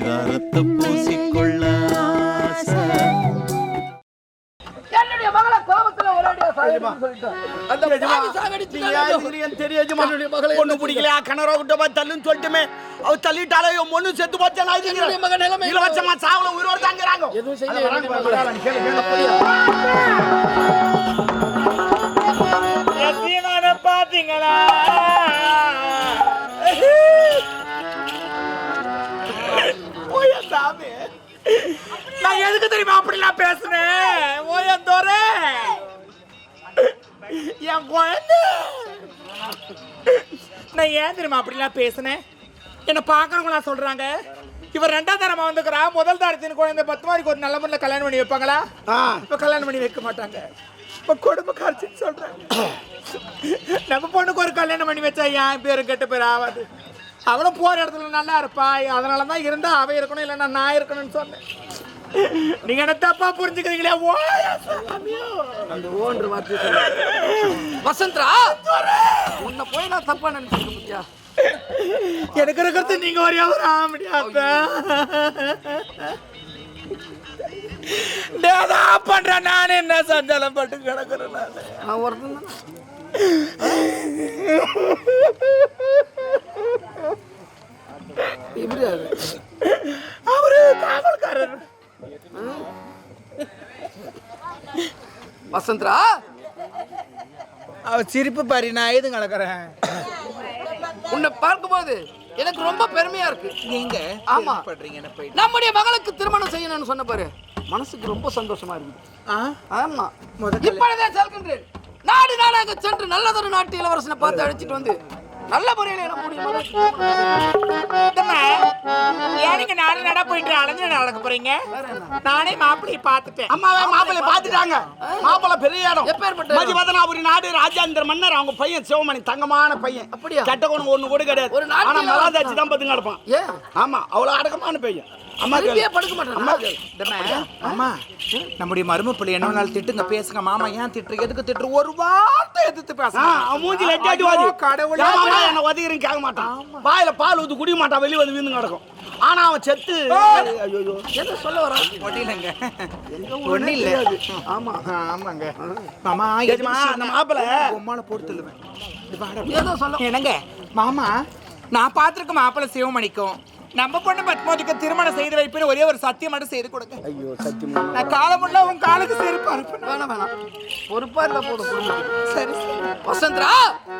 பரிதாரத்தை பூசிக்கொள்ள. என்னுடைய மகளை கோபத்துல ஒரேடியா சாகடின்னு எதுக்கு தெரியுமா அப்படிலாம் பேசுனேன்? ஓயா தோரே என் குழந்தை. நான் ஏன் தெரியுமா அப்படிலாம் பேசுனேன்? என்ன பாக்குறவங்களா சொல்றாங்க. இவர் ரெண்டாம் தரமா வந்துக்கிறா முதல் தரத்தின் குழந்தை பத்து மாடிக்கு ஒரு நல்ல முறையில் கல்யாணம் பண்ணி வைப்பாங்களா? இப்ப கல்யாணம் பண்ணி வைக்க மாட்டாங்க. இப்ப குடும்ப காட்சின்னு சொல்றாங்க நம்ம பொண்ணுக்கு ஒரு கல்யாணம் பண்ணி வச்சா என் பேரு கெட்ட பேர் ஆகாது அவளும் போற இடத்துல நல்லா இருப்பா. அதனால தான் இருந்தா அவ இருக்கணும் இல்லைன்னா நான் இருக்கணும்னு சொன்னேன். நீங்க என்ன தப்பா புரிஞ்சுக்கிறீங்களே? அந்த ஓன்ற வார்த்தையை சொல்லு. வசந்தரா உன்னை போய் நான் தப்பா நினைச்சிருக்க முடியா எனக்கு இருக்கிறது நீங்க ஒரே ஆம்படியாத்த டேதான் பண்றேன். நான் என்ன சஞ்சலம் பட்டு கிடக்குறேன் நானு. நான் ஒருத்தன் தானே. எப்படி அது அவரு காவல்காரர் வசந்தரா அவர் சிரிப்பு பாரி நான் எது கிடக்குறேன் உன்னை பார்க்கும்போது எனக்கு ரொம்ப பெருமையா இருக்கு. நீங்க ஆமா. பண்றீங்க என்ன நம்முடைய மகளுக்கு திருமணம் செய்யணும்னு சொன்ன பாரு மனசுக்கு ரொம்ப சந்தோஷமா இருக்குது. ஆமா. இப்பொழுதே செல்கின்றேன். நாடு நாடாக சென்று நல்லதொரு நாட்டு இளவரசனை பார்த்து அழைச்சிட்டு வந்து நல்ல முறையில் நம்முடைய மகளுக்கு ஏனுங்க நாலு நட போயிட்டு அலைஞ்சு நடக்க போறீங்க? நானே மாப்பிள்ளையை பார்த்துட்டேன். அம்மாவே மாப்பிள்ளை பார்த்துட்டாங்க. மாப்பிள்ளை பெரிய இடம்? மதிவதனாபுரி நாடு ராஜேந்திர மன்னர் அவங்க பையன் சிவமணி தங்கமான பையன். அப்படியா? கெட்ட குணம் ஒண்ணு கூட கிடையாது. ஆனா மலாதாச்சி தான் பத்துங்க கிடப்பான். ஏன்? ஆமா அவ்வளவு அடக்கமான பையன். அம்மா. படுக்க மாட்டேன்? அம்மா நம்முடைய மரும பிள்ளை என்ன வேணாலும் திட்டுங்க பேசுங்க. மாமா ஏன் திட்டுற? எதுக்கு திட்டுற? ஒரு வார்த்தை எதிர்த்து கடவுளே. என் மகன் என்னை உதைக்கிறேன்னு கேட்க மாட்டான்? வாயில பால் ஊத்து குடிக்க மாட்டான் வெளிய வந்து வீந்து கிடக்கும். ஆனா அவன் செத்து. ஐயோ என்ன சொல்ல வரான்? இல்லைங்க ஒன்றும் இல்லை ஆமா. ஆமாங்க. மாமா எஜமா, அந்த மாப்பிள்ளை. உம்மால போட்டு தள்ளுவேன். ஏதோ சொல்ல என்னங்க? மாமா நான் பார்த்திருக்க மாப்பிள்ளை சிவமணிக்கும் நம்ம பொண்ணு பத்மாவதிக்கு திருமணம் செய்து வைப்பேன்னு ஒரே ஒரு சத்தியம் மட்டும் செய்து கொடுங்க. ஐயோ சத்தியமா? நான் காலமுள்ள உன் காலுக்கு செருப்பு அனுப்புனேன் வேணாம் வேணாம். பொறுப்பா இருந்தா போதும். சரி வசந்தரா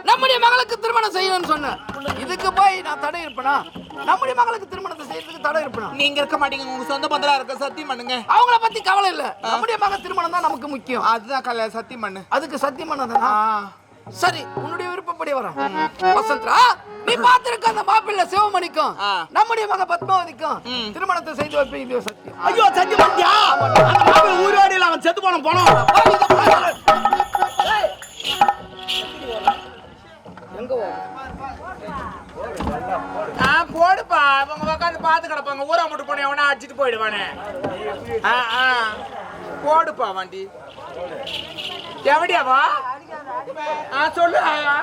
நம்முடைய மகளுக்கு திருமணம் செய்யணும்னு சொன்னேன் இதுக்கு போய் நான் தடை இருப்பேனா? நம்முடைய மகளுக்கு திருமணத்தை செய்யறதுக்கு தடை இருப்பேனா? நீங்க இருக்க மாட்டீங்க. உங்க சொந்த பந்தலா இருக்க சத்தியம் பண்ணுங்க. அவங்கள பத்தி கவலை இல்ல. நம்முடைய மகன் திருமணம் தான் நமக்கு முக்கியம். அதுதான் கல்ல சத்தியம் பண்ணு. அதுக்கு சத்தியம் பண்ணாதனா? ஆ. சரி உன்னுடைய விருப்பப்படி வரேன் வசந்தரா நீ பார்த்திருக்க அந்த மாப்பிள்ளை சிவமணிக்கும். நம்முடைய மக பத்மாவதிக்கும் திருமணத்தை செய்து வைப்பேன் இது சத்தியம். ஐயோ சத்தியம் பண்ணியா அந்த மாப்பிள்ளை உயிரோடு இல்ல அவன் செத்து போன போனோம் ஆ போடுப்பா. அவங்க உட்காந்து பார்த்து கிடப்பாங்க. ஊரா மட்டும் போன எவனா அடிச்சிட்டு போயிடுவானே. ஆ ஆ. போடுப்பா வண்டி. எவடியாவா? ஆ சொல்லு. ஆயா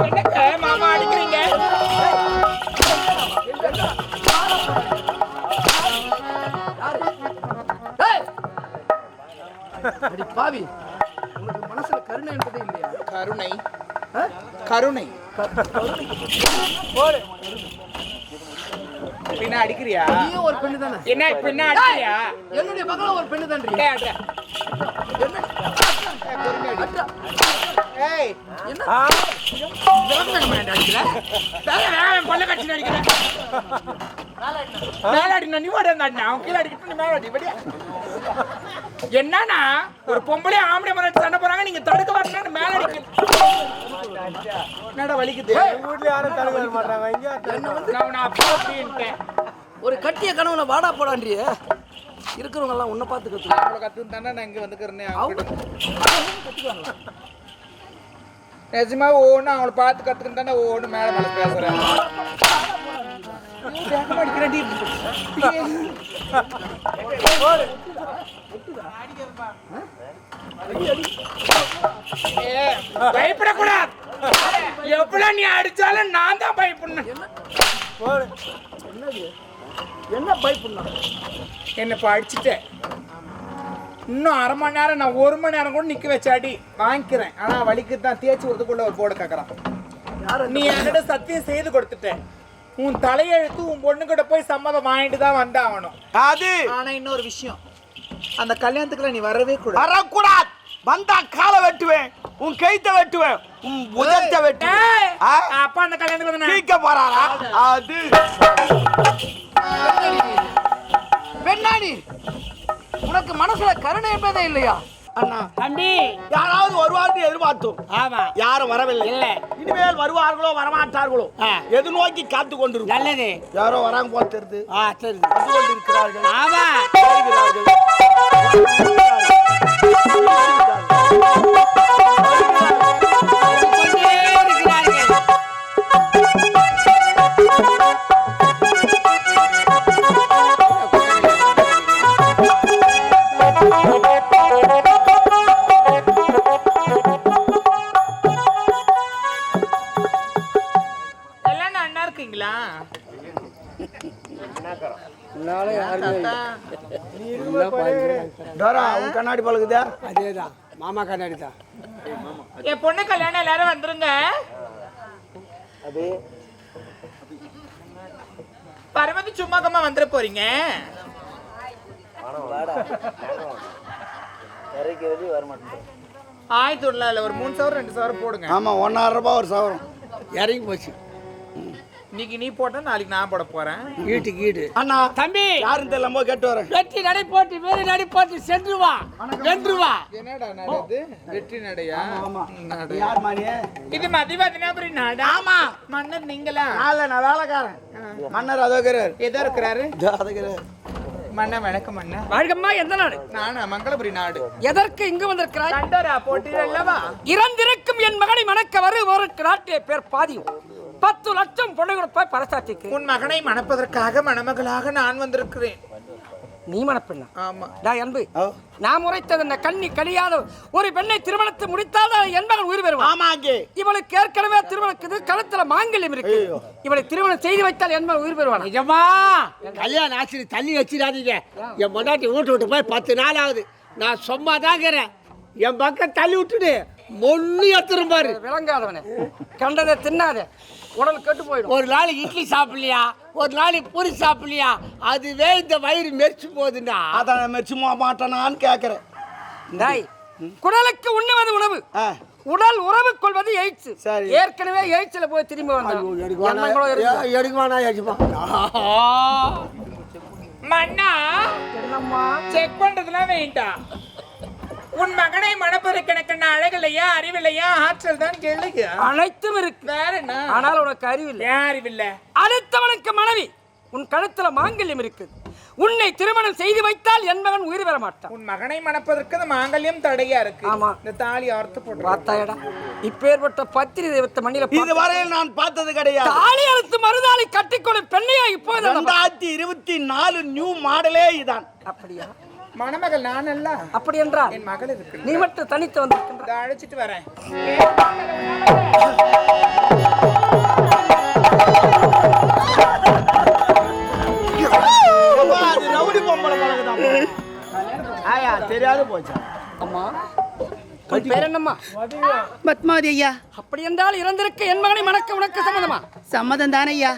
என்னங்க மாமா அடிக்கிறீங்க? ஏய்! அடி பாவி. உனக்கு மனசுல கருணை என்பதே இல்லையா? கருணை? கருணை. பின்ன அடிக்கிறியா? நீயும் ஒரு பெண்ணு தானே என்ன பின்ன அடிக்கிறியா? என்னுடைய மகளும் ஒரு பெண்ணு தான்றி என்னன்னா ஒரு பொம்பளை ஆம்பளை மரம் சண்டை போறாங்க நீங்க தடுக்க வரணும் மேல அடிக்க என்னடா வலிக்குது? நான் உன்னை அப்பா அப்படின்ட்டேன் ஒரு கட்டிய கனவுல வாடா போடான்றிய. இருக்கிறவங்க எல்லாம் உன்னை பார்த்து அவளை கத்து தானே நான் இங்க வந்துக்கிறேன் அவங்க நிஜமா ஒவ்வொன்றும் அவளை பார்த்து கத்துக்கிட்டு தானே ஒவ்வொன்றும் மேல மேல. ஏய், பயப்படக்கூடாது. எவ்வளவு நீ அடிச்சாலும் நான் தான் பயப்படணும். என்ன பயப்புண்ணா என்ன இப்போ அடிச்சிட்டேன். இன்னும் அரை மணி நேரம் நான் ஒரு மணி நேரம் கூட நிக்க வச்சாடி. வாங்கிக்கிறேன். ஆனா வலிக்கு தான் தேய்ச்சி விடுறதுக்குள்ள ஒரு போர்டு கேட்கறான் நீ என்கிட்ட சத்தியம் செய்து கொடுத்துட்ட உன் தலையெழுத்து உன் பொண்ணு கிட்ட போய் சம்மதம் வாங்கிட்டு தான் வந்தாகணும். அது ஆனா இன்னொரு விஷயம். அந்த கல்யாணத்துக்குள்ள நீ வரவே கூடாது. வரக்கூடாது! வந்தா காலை வெட்டுவேன். உன் கைத்த வெட்டுவேன். உன் புதத்தை வெட்டுவேன்? அப்பா அந்த கல்யாணத்துக்கு வந்து போறாரா? அது பெண்ணாடி உனக்கு மனசுல கருணை என்பதே இல்லையா? அண்ணா தம்பி. யாராவது வருவார்னு எதிர்பார்த்தோம். ஆமா. யாரும் வரவில்லை. இல்ல. இனிமேல் வருவார்களோ வரமாட்டார்களோ ஆ. எது நோக்கி காத்து கொண்டிருக்கும்? நல்லது. யாரோ வராங்க போல தெரியுது. ஆ சரி. வந்து கொண்டிருக்கிறார்கள். ஆமா. வருகிறார்கள். இருக்கீங்களா கண்ணாடி பழகுதா அதேதான். மாமா கண்ணாடி தான். என் பொண்ணு கல்யாணம் எல்லாரும் வந்துருங்க. பரமதி சும்மா கம்மா வந்துட போறீங்க. ஆயிரத்தி ஒரு மூணு சவரம் ரெண்டு சவரம் போடுங்க. ஆமா ஒன்னாயிரம் ரூபாய் ஒரு சவரம். இறங்கி போச்சு. இன்னைக்கு நீ போட்டா நாளைக்கு நான் போட போறேன். ஈட்டுக்கு ஈடு அண்ணா தம்பி! யாரும் தெரியல கேட்டு வரேன். வெற்றி நடை போட்டு வேறு நடை போட்டு சென்று வா வென்று வா. என்னடா நடது வெற்றி நடையா? ஆமா யார் மானியே இது மதிவதனாபுரி நாடா? ஆமா. மன்னர் நீங்களா? நாள நான் வேலைக்காரன். மன்னர் அதோ இருக்கிறார் ஏதோ இருக்கிறாரு? அதோ இருக்கிறார் மன்ன வணக்கம் மன்ன வாழ்கம்மா எந்த நாடு? நானா? மங்களபுரி நாடு. எதற்கு இங்கு வந்திருக்கிறாய்? கண்டரா போட்டீர் அல்லவா இறந்திருக்கும் என் மகனை மணக்க வருவோருக்கு நாட்டிலே பேர் பாதியும் பத்து லட்சம் பொண்ணு கொடுப்பாய் பரசாட்சிக்கு உன் மகனை மணப்பதற்காக மணமகளாக நான் வந்திருக்கிறேன். நீ மணப்பெண்ணா? ஆமா. டா அன்பு ஓ. நான் உரைத்தது என்ன கண்ணி கழியாத ஒரு பெண்ணை திருமணத்தை முடித்தால் என் மகன் உயிர் பெறுவான். ஆமா அங்கே இவளுக்கு ஏற்கனவே திருமணக்குது கழுத்துல மாங்கல்யம் இருக்கு. இவளை திருமணம் செய்து வைத்தால் என் மகன் உயிர் பெறுவான்? நிஜமா? கல்யாணம் ஆச்சு தள்ளி வச்சிடாதீங்க. என் பொண்டாட்டி வீட்டு விட்டு போய் பத்து நாள் ஆகுது. நான் சும்மா தான் இருக்கிறேன் என் பக்கம் தள்ளி விட்டுடு. மொன்னு எடுத்துரும் பாரு. விளங்காதவனே. கண்டதை தின்னாதே. உடல் கெட்டு போயிடும். ஒரு நாளைக்கு இட்லி சாப்பிடலையா? ஒரு நாளைக்கு பூரி சாப்பிடலையா? அதுவே இந்த வயிறு மெரிச்சு போகுதுன்னா? அதான் மெச்சுமா மாட்டானான்னு கேட்கறேன் டாய் குடலுக்கு உண்ணுவது உணவு. ஆ. உடல் உறவு கொள்வது எய்ட்ஸ். சரி. ஏற்கனவே எய்ட்ஸ்ல போய் திரும்பி இருக்கு. எடுக்குவானா? யஜமா மன்னா செக் பண்றதுலாம் வேண்டாம். உன் மகனை மணப்பதற்கு எனக்கு என்ன அழகில்லையா அறிவில்லையா? ஆற்றல் தான் கேளுங்க. அனைத்தும் இருக்கு. வேற என்ன? ஆனால் உனக்கு அறிவில்லை. ஏன் அறிவில்லை? அடுத்தவனுக்கு மனைவி. உன் கழுத்துல மாங்கல்யம் இருக்கு. உன்னை திருமணம் செய்து வைத்தால் என் மகன் உயிர் பெற மாட்டான். உன் மகனை மணப்பதற்கு இந்த மாங்கல்யம் தடையா இருக்கு. ஆமா. இந்த தாலி அறுத்து போட்டு பார்த்தாயடா இப்பேற்பட்ட பத்திரி தெய்வத்தை மண்ணில இது வரையில் நான் பார்த்தது கிடையாது. தாலி அறுத்து மறுதாலி கட்டிக்கொள்ளும் பெண்ணையா இப்போது அந்த ரெண்டாயிரத்தி இருபத்தி நாலு நியூ மாடலே இதான். அப்படியா? மணமகள் நான் அல்ல அப்படி என்றால் என் மகள் இருக்கு நீ மட்டும் தனித்து வந்திருக்கின்ற அழைச்சிட்டு வரேன். ஆயா தெரியாது போச்சா. அம்மா உன் பேர் என்னம்மா? பத்மாவதி ஐயா. அப்படி என்றால் இறந்திருக்க என் மகனை மணக்க உனக்கு சம்மதமா? சம்மதம் தானே ஐயா.